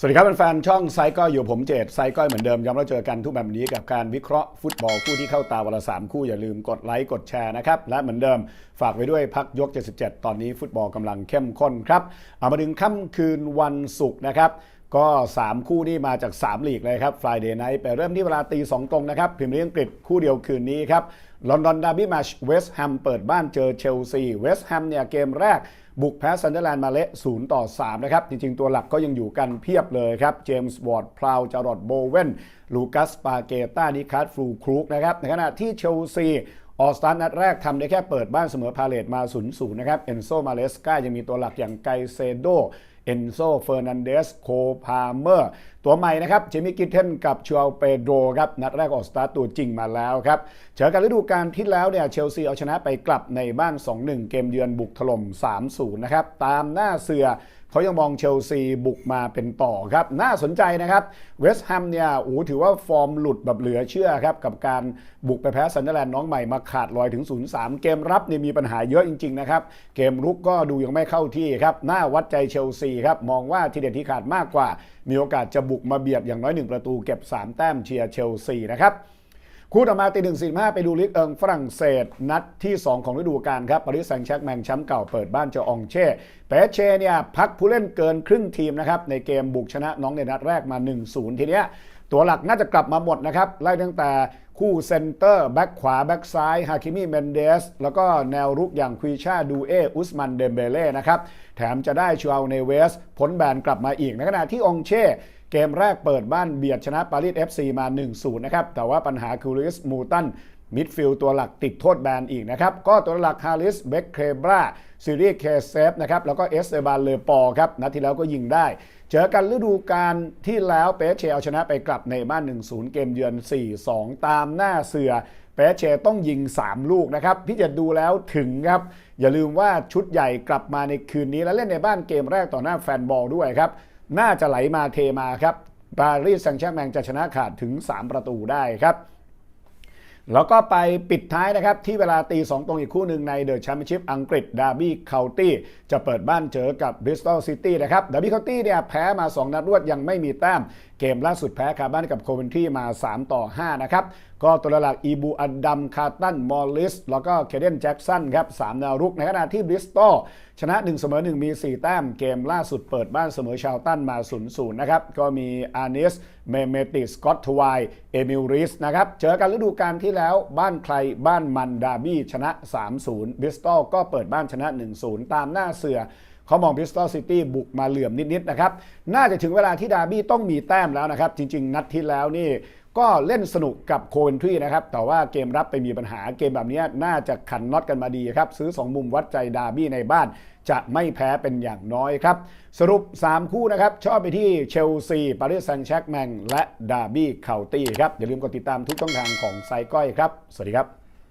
สวัสดีครับแฟนๆช่องไซก้อยอยู่ผมเจตไซก้อยเหมือนเดิมย้ำเราเจอกันทุกแบบนี้กับการวิเคราะห์ฟุตบอลคู่ที่เข้าตาวันละสามคู่อย่าลืมกดไลค์กดแชร์นะครับ และเหมือนเดิมฝากไว้ด้วยพักยก 77 ตอนนี้ฟุตบอลกำลังเข้มข้นครับ เอามาถึงค่ำคืนวันศุกร์นะครับ ก็ 3 คู่นี้มาจาก 3 ลีกเลยครับ Friday Night ไปเริ่มที่เวลาตี2ตรงนะครับพรีเมียร์ลีกอังกฤษคู่เดียวคืนนี้ครับลอนดอนดาร์บี้แมชเวสต์แฮมเปิดบ้านเจอเชลซีเวสต์แฮมเนี่ยเกมแรกบุกแพ้ซันเดอร์แลนด์มาเละ0ต่อ3นะครับ จริง ๆ ตัวหลักก็ยังอยู่กันเพียบเลยครับ เจมส์วอร์ดพราวจารอดโบเวนลูคัสปาเกต้านิคัสฟลูครูกนะครับ ในขณะที่เชลซีออสตาร์นัดแรกทำได้แค่เปิดบ้านเสมอพาเลตมา0-0นะครับ เอนโซมาเลสกายังมีตัวหลักอย่างไกเซโดเอนโซเฟอร์นันเดสโคพาเมอร์ตัวใหม่นะครับเจมี่กิเทนกับชัวเปโดรครับนัดแรกออกสตาร์ตัวจริงมาแล้วครับเจอกันฤดูกาลที่แล้วเนี่ยเชลซีเอาชนะไปกลับในบ้าน 2-1 เกมเยือนบุกถล่ม 3-0 นะครับ ตามหน้าเสือเขายังมองเชลซีบุกมาเป็นต่อครับ น่าสนใจนะครับ เวสต์แฮมเนี่ยโอ้ถือว่าฟอร์มหลุดแบบเหลือเชื่อครับ กับการบุกไปแพ้ซันเดอร์แลนด์น้องใหม่มาขาดลอยถึง 0-3 เกมรับเนี่ยมีปัญหาเยอะจริง ๆ นะครับ เกมรุกก็ดูยังไม่เข้าที่ครับน่าวัดใจเชลซีครับ มองว่าทีเด็ดที่ขาดมากกว่า มีโอกาสจะบุกมาเบียดอย่างน้อยหนึ่งประตูเก็บ 3 แต้มเชียร์เชลซีนะครับคู่ต่อมาตีหนึ่งสี่ห้าไปดูลิกเอิงฝรั่งเศส นัดที่ 2 ของฤดูกาลครับปารีสแซงต์แชร์กแมงแชมป์เก่าเปิดบ้านเจอองเช่เปเช่เนี่ยพักผู้เล่นเกินครึ่งทีมนะครับในเกมบุกชนะน้องในนัดแรกมา 1-0 ทีเนี้ยตัวหลักน่าจะกลับมาหมดนะครับไล่ตั้งแต่ คู่เซนเตอร์แบ็กขวา แบ็กซ้ายฮาคิมิเมนเดส แล้วก็แนวรุกอย่างควีชาดูเออุสมันเดมเบเล่นะครับ แถมจะได้ชัวเนเวสพ้นแบนกลับมาอีก ในขณะที่องเช่ เกมแรกเปิดบ้านเบียดชนะปารีส FC มา 1-0 นะครับ แต่ว่าปัญหาคือลิสมูตัน มิดฟิลด์ตัวหลักติดโทษแบนอีกนะครับ ก็ตัวหลักฮาริสเบคเคบราซิรีเคเซฟนะครับ แล้วก็เอสเซบานเลปอครับนัดที่แล้วก็ยิงได้ เจอกันฤดูกาลที่แล้วเปเชเอาชนะไปกลับในบ้าน 1-0 เกมเยือน 4-2 ตามหน้าเสือเปเชต้องยิง 3 ลูกนะครับพี่จะดูแล้วถึงครับ อย่าลืมว่าชุดใหญ่กลับมาในคืนนี้ และเล่นในบ้านเกมแรกต่อหน้าแฟนบอลด้วยครับน่าจะไหลมาเทมาครับปารีสแซงต์แชร์แมงจะชนะขาดถึง 3 ประตูได้ครับ แล้วก็ไปปิดท้ายนะครับ ที่เวลาตี 2 ตรงอีกคู่หนึ่งในเดอะแชมเปี้ยนชิพอังกฤษดาร์บี้เคานตี้จะเปิดบ้านเจอกับบริสตอลซิตี้นะครับดาร์บี้เคานตี้เนี่ยแพ้มา 2 นัดรวดยังไม่มีแต้ม เกมล่าสุดแพ้คาบ้านกับโคเวนทรีมา 3 ต่อ 5 นะครับ ก็ตัวหลักอีบูอัดดัมคาร์ตันมอลลิสแล้วก็เคเดนแจ็กสันครับ3แนวรุกในขณะที่บริสตอล ชนะ1เสมอ1มี 4 แต้มเกมล่าสุดเปิดบ้านเสมอชาวตันมา 0-0 นะครับ ก็มีอาร์เนสเมเมติสกอตทวายเอมิลริสนะครับ เจอกันฤดูกาลที่แล้วบ้านใครบ้านมันดาบี้ชนะ 3-0บิสตอลก็เปิดบ้านชนะ 1-0 ตามหน้าเสือเขามองบิสตอลซิตี้บุกมาเหลื่อมนิด ๆ นะครับ น่าจะถึงเวลาที่ดาร์บี้ต้องมีแต้มแล้วนะครับ จริง ๆ นัดที่แล้วนี่ ก็เล่นสนุกกับโคเวนทรีนะครับ แต่ว่าเกมรับไปมีปัญหาเกมแบบนี้น่าจะขันน็อตกันมาดีครับ ซื้อ 2 มุมวัดใจดาร์บี้ในบ้าน จะไม่แพ้เป็นอย่างน้อยครับ สรุป 3 คู่นะครับ ชอบไปที่เชลซีปารีสแซงต์แชร์กแมงและดาร์บี้เคาตี้ครับ อย่าลืมกดติดตามทุกช่องทางของไซก้อยครับ สวัสดีครับ